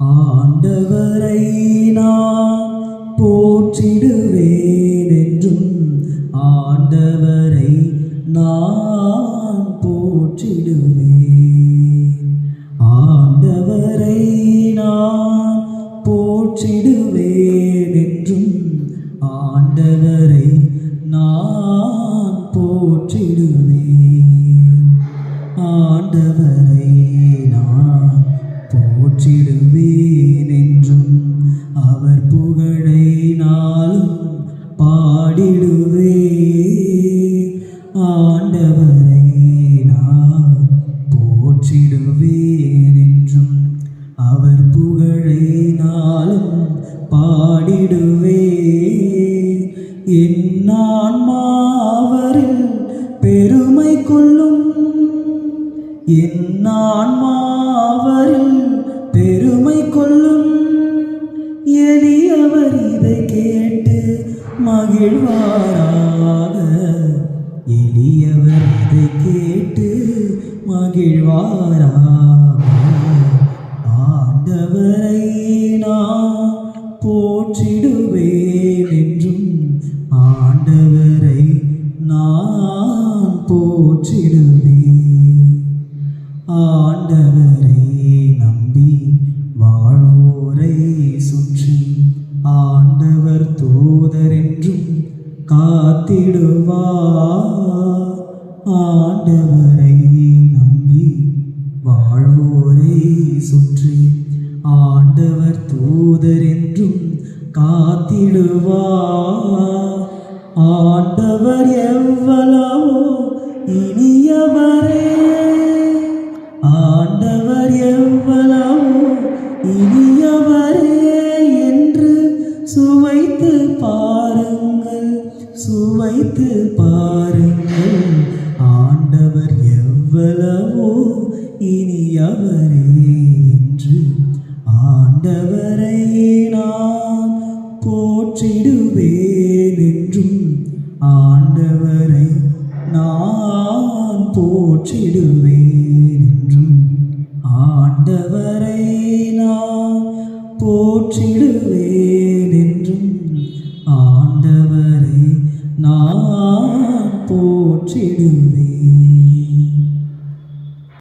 ஆண்டவரை நான் போற்றிடுவேன் என்றும் ஆண்டவரை நான் போற்றிடுவேன். ஆண்டவரை நான் போற்றிடுவேன் என்றும் ஆண்டவரை நான் போற்றிடுவேன் போற்றிடுவேன் என்றும் அவர் புகழை நாளும் பாடிடுவே. ஆண்டவரை நான் போற்றிடுவேன் என்றும் அவர் புகழை நாளும் பாடிடுவே. என் ஆன்மாவரில் பெருமை கொள்ளும். என் ஆன்மாவரில் பெருமை கொள்ளும் எளியவர் இதை கேட்டு மகிழ்வாராக. எளியவர் இதை கேட்டு மகிழ்வாராக. ஆண்டவரை நான் போற்றிடுவேன் என்றும் ஆண்டவரை நான் போற்றிடுவேன். ஆண்டவர் காத்திடுவா? ஆண்டவரை நம்பி வாழ்வோரை சுற்றி ஆண்டவர் தூதர் என்றும் காத்திடுவா? ஆண்டவர் எவ்வளவோ இனியவரே. ஆண்டவர் எவ்வளவோ இனியவரே வைத்து பாருங்கள். ஆண்டவர் எவ்வளவோ இனியவரே என்று. ஆண்டவரை நான் போற்றிடுவேன் என்றும். ஆண்டவரை நான் போற்றிடுவேன் என்றும். ஆண்டவரை நான் போற்றிடுவேன் continually.